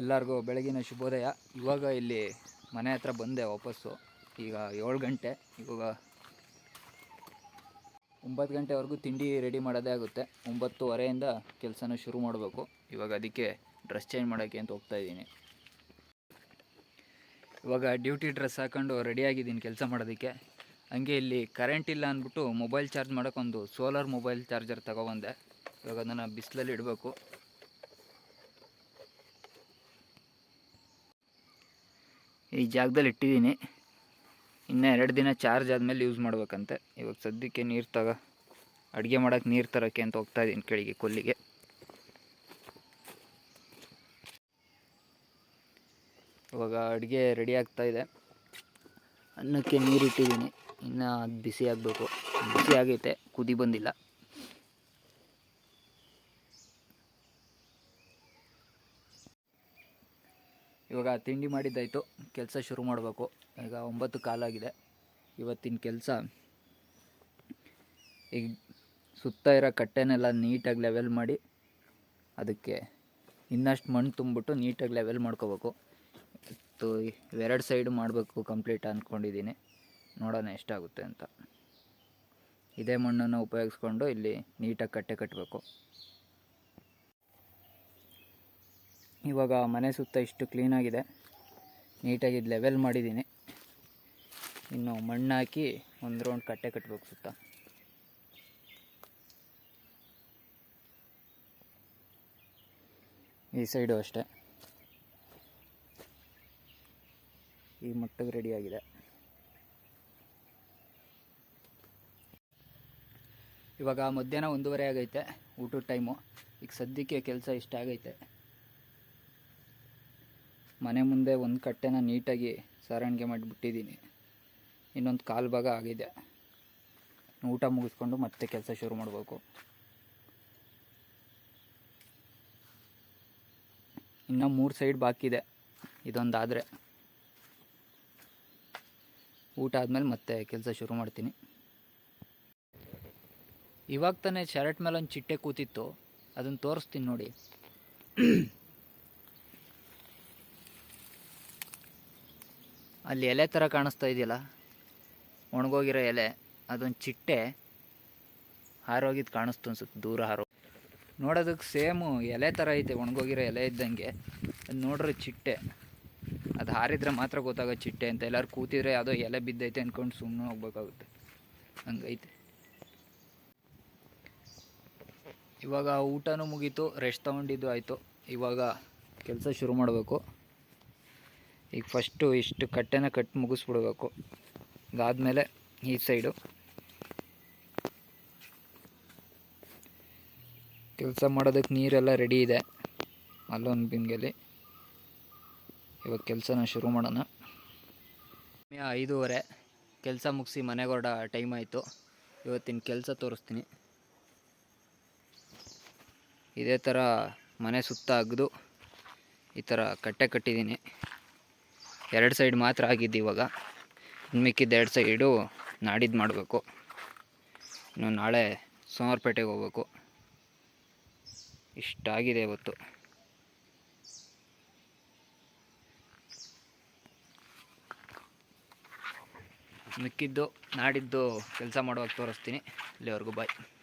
ಎಲ್ಲರಿಗೂ ಬೆಳಗಿನ ಶುಭೋದಯ. ಇವಾಗ ಇಲ್ಲಿ ಮನೆ ಹತ್ರ ಬಂದೆ ವಾಪಸ್ಸು. ಈಗ ಏಳು ಗಂಟೆ. ಇವಾಗ ಒಂಬತ್ತು ಗಂಟೆವರೆಗೂ ತಿಂಡಿ ರೆಡಿ ಮಾಡೋದೇ ಆಗುತ್ತೆ. ಒಂಬತ್ತುವರೆಯಿಂದ ಕೆಲಸನ ಶುರು ಮಾಡಬೇಕು. ಇವಾಗ ಅದಕ್ಕೆ ಡ್ರೆಸ್ ಚೇಂಜ್ ಮಾಡೋಕ್ಕೆ ಅಂತ ಹೋಗ್ತಾ ಇದ್ದೀನಿ. ಇವಾಗ ಡ್ಯೂಟಿ ಡ್ರೆಸ್ ಹಾಕೊಂಡು ರೆಡಿಯಾಗಿದ್ದೀನಿ ಕೆಲಸ ಮಾಡೋದಕ್ಕೆ. ಹಂಗೆ ಇಲ್ಲಿ ಕರೆಂಟ್ ಇಲ್ಲ ಅಂದ್ಬಿಟ್ಟು ಮೊಬೈಲ್ ಚಾರ್ಜ್ ಮಾಡೋಕ್ಕೊಂದು ಸೋಲಾರ್ ಮೊಬೈಲ್ ಚಾರ್ಜರ್ ತಗೊಬಂದೆ ಇವಾಗ ಅದನ್ನು ಬಿಸಿಲಲ್ಲಿ ಇಡಬೇಕು. ಈ ಜಾಗದಲ್ಲಿ ಇಟ್ಟಿದ್ದೀನಿ. ಇನ್ನೂ ಎರಡು ದಿನ ಚಾರ್ಜ್ ಆದಮೇಲೆ ಯೂಸ್ ಮಾಡ್ಬೇಕಂತೆ. ಇವಾಗ ಸದ್ಯಕ್ಕೆ ನೀರು ತಗ, ಅಡುಗೆ ಮಾಡೋಕ್ಕೆ ನೀರು ತರೋಕ್ಕೆ ಅಂತ ಹೋಗ್ತಾ ಇದ್ದೀನಿ ಕೆಳಗೆ ಕೊಲ್ಲಿಗೆ. ಇವಾಗ ಅಡುಗೆ ರೆಡಿ ಆಗ್ತಾಯಿದೆ ಅನ್ನಕ್ಕೆ ನೀರು ಇಟ್ಟಿದ್ದೀನಿ. ಇನ್ನು ಬಿಸಿ ಆಗಬೇಕು. ಬಿಸಿ ಆಗೈತೆ, ಕುದಿ ಬಂದಿಲ್ಲ. ಇವಾಗ ತಿಂಡಿ ಮಾಡಿದ್ದಾಯಿತು, ಕೆಲಸ ಶುರು ಮಾಡಬೇಕು. ಈಗ ಒಂಬತ್ತು ಕಾಲಾಗಿದೆ ಇವತ್ತಿನ ಕೆಲಸ. ಈಗ ಸುತ್ತ ಇರೋ ಕಟ್ಟೆನೆಲ್ಲ ನೀಟಾಗಿ ಲೆವೆಲ್ ಮಾಡಿ, ಅದಕ್ಕೆ ಇನ್ನಷ್ಟು ಮಣ್ಣು ತುಂಬಿಟ್ಟು ನೀಟಾಗಿ ಲೆವೆಲ್ ಮಾಡ್ಕೋಬೇಕು. ಮತ್ತು ಇವೆರಡು ಸೈಡು ಮಾಡಬೇಕು ಕಂಪ್ಲೀಟ್ ಅಂದ್ಕೊಂಡಿದ್ದೀನಿ ನೋಡೋಣ ಎಷ್ಟಾಗುತ್ತೆ ಅಂತ. ಇದೇ ಮಣ್ಣನ್ನು ಉಪಯೋಗಿಸ್ಕೊಂಡು ಇಲ್ಲಿ ನೀಟಾಗಿ ಕಟ್ಟೆ ಕಟ್ಟಬೇಕು ಇವಾಗ ಮನೆ ಸುತ್ತ ಇಷ್ಟು ಕ್ಲೀನಾಗಿದೆ ನೀಟಾಗಿ ಲೆವೆಲ್ ಮಾಡಿದ್ದೀನಿ. ಇನ್ನು ಮಣ್ಣು ಹಾಕಿ ಒಂದು ರೌಂಡ್ ಕಟ್ಟೆ ಕಟ್ಟಬೇಕು ಸುತ್ತ. ಈ ಸೈಡು ಅಷ್ಟೆ. ಈ ಮಟ್ಟಗೆ ರೆಡಿಯಾಗಿದೆ ಇವಾಗ ಮಧ್ಯಾಹ್ನ ಒಂದೂವರೆ ಆಗೈತೆ ಊಟದ ಟೈಮು ಈಗ ಸದ್ಯಕ್ಕೆ ಕೆಲಸ ಇಷ್ಟ ಆಗೈತೆ. ಮನೆ ಮುಂದೆ ಒಂದು ಕಟ್ಟೆನ ನೀಟಾಗಿ ಸಾರಾಣಿಗೆ ಮಾಡಿಬಿಟ್ಟಿದ್ದೀನಿ ಇನ್ನೊಂದು ಕಾಲು ಭಾಗ ಆಗಿದೆ. ಊಟ ಮುಗಿಸ್ಕೊಂಡು ಮತ್ತೆ ಕೆಲಸ ಶುರು ಮಾಡಬೇಕು. ಇನ್ನು ಮೂರು ಸೈಡ್ ಬಾಕಿ ಇದೆ. ಇದೊಂದಾದರೆ. ಊಟ ಆದಮೇಲೆ ಮತ್ತೆ ಕೆಲಸ ಶುರು ಮಾಡ್ತೀನಿ. ಇವಾಗ ತಾನೇ ಶರ್ಟ್ ಮೇಲೆ ಒಂದು ಚಿಟ್ಟೆ ಕೂತಿತ್ತು. ಅದನ್ನು ತೋರಿಸ್ತೀನಿ ನೋಡಿ. ಅಲ್ಲಿ ಎಲೆ ಥರ ಕಾಣಿಸ್ತಾ ಇದೆಯಲ್ಲ? ಒಣಗೋಗಿರೋ ಎಲೆ, ಅದೊಂದು ಚಿಟ್ಟೆ ಹಾರೋಗಿದ್ದು ಕಾಣಿಸ್ತು ಅನ್ಸುತ್ತೆ, ದೂರ ಹಾರೋ. ನೋಡೋದಕ್ಕೆ ಸೇಮು ಎಲೆ ಥರ ಐತೆ, ಒಣಗೋಗಿರೋ ಎಲೆ ಇದ್ದಂಗೆ. ಅದು ನೋಡ್ರೆ ಚಿಟ್ಟೆ. ಅದು ಹಾರಿದ್ರೆ ಮಾತ್ರ ಗೊತ್ತಾಗೋ ಚಿಟ್ಟೆ ಅಂತ. ಎಲ್ಲರೂ ಕೂತಿದ್ರೆ ಯಾವುದೋ ಎಲೆ ಬಿದ್ದೈತೆ ಅಂದ್ಕೊಂಡು ಸುಮ್ಮನೆ ಹೋಗ್ಬೇಕಾಗುತ್ತೆ. ಹಂಗೈತೆ. ಇವಾಗ ಊಟನೂ ಮುಗೀತು, ರೆಸ್ಟ್ ತೊಗೊಂಡಿದ್ದು ಆಯಿತು. ಇವಾಗ ಕೆಲಸ ಶುರು ಮಾಡಬೇಕು. ಈಗ ಫಸ್ಟು ಇಷ್ಟು ಕಟ್ಟೆನ ಕಟ್ ಮುಗಿಸ್ಬಿಡ್ಬೇಕು. ಅದಾದಮೇಲೆ ಈ ಸೈಡು ಕೆಲಸ ಮಾಡೋದಕ್ಕೆ ನೀರೆಲ್ಲ ರೆಡಿ ಇದೆ. ಅಲ್ಲೊಂದು ಬಿಂಗೆಲಿ ಇವಾಗ ಕೆಲಸನ ಶುರು ಮಾಡೋಣ. ಐದೂವರೆ. ಕೆಲಸ ಮುಗಿಸಿ ಮನೆಗೆ ಹೊರಡ ಟೈಮ್ ಆಯಿತು. ಇವತ್ತಿನ ಕೆಲಸ ತೋರಿಸ್ತೀನಿ. ಇದೇ ಥರ ಮನೆ ಸುತ್ತ ಅಗ್ದು. ಈ ಥರ ಕಟ್ಟೆ ಕಟ್ಟಿದ್ದೀನಿ ಎರಡು ಸೈಡ್ ಮಾತ್ರ ಆಗಿದ್ದು ಇವಾಗ. ಮಿಕ್ಕಿದ್ದು ಎರಡು ಸೈಡು ನಾಡಿದ್ದು ಮಾಡಬೇಕು. ಇನ್ನು ನಾಳೆ ಸೋಮವಾರಪೇಟೆಗೆ ಹೋಗ್ಬೇಕು. ಇಷ್ಟಾಗಿದೆ ಇವತ್ತು. ಮಿಕ್ಕಿದ್ದು, ನಾಡಿದ್ದು ಕೆಲಸ ಮಾಡುವಾಗ ತೋರಿಸ್ತೀನಿ. ಇಲ್ಲಿವರೆಗೂ ಬಾಯ್.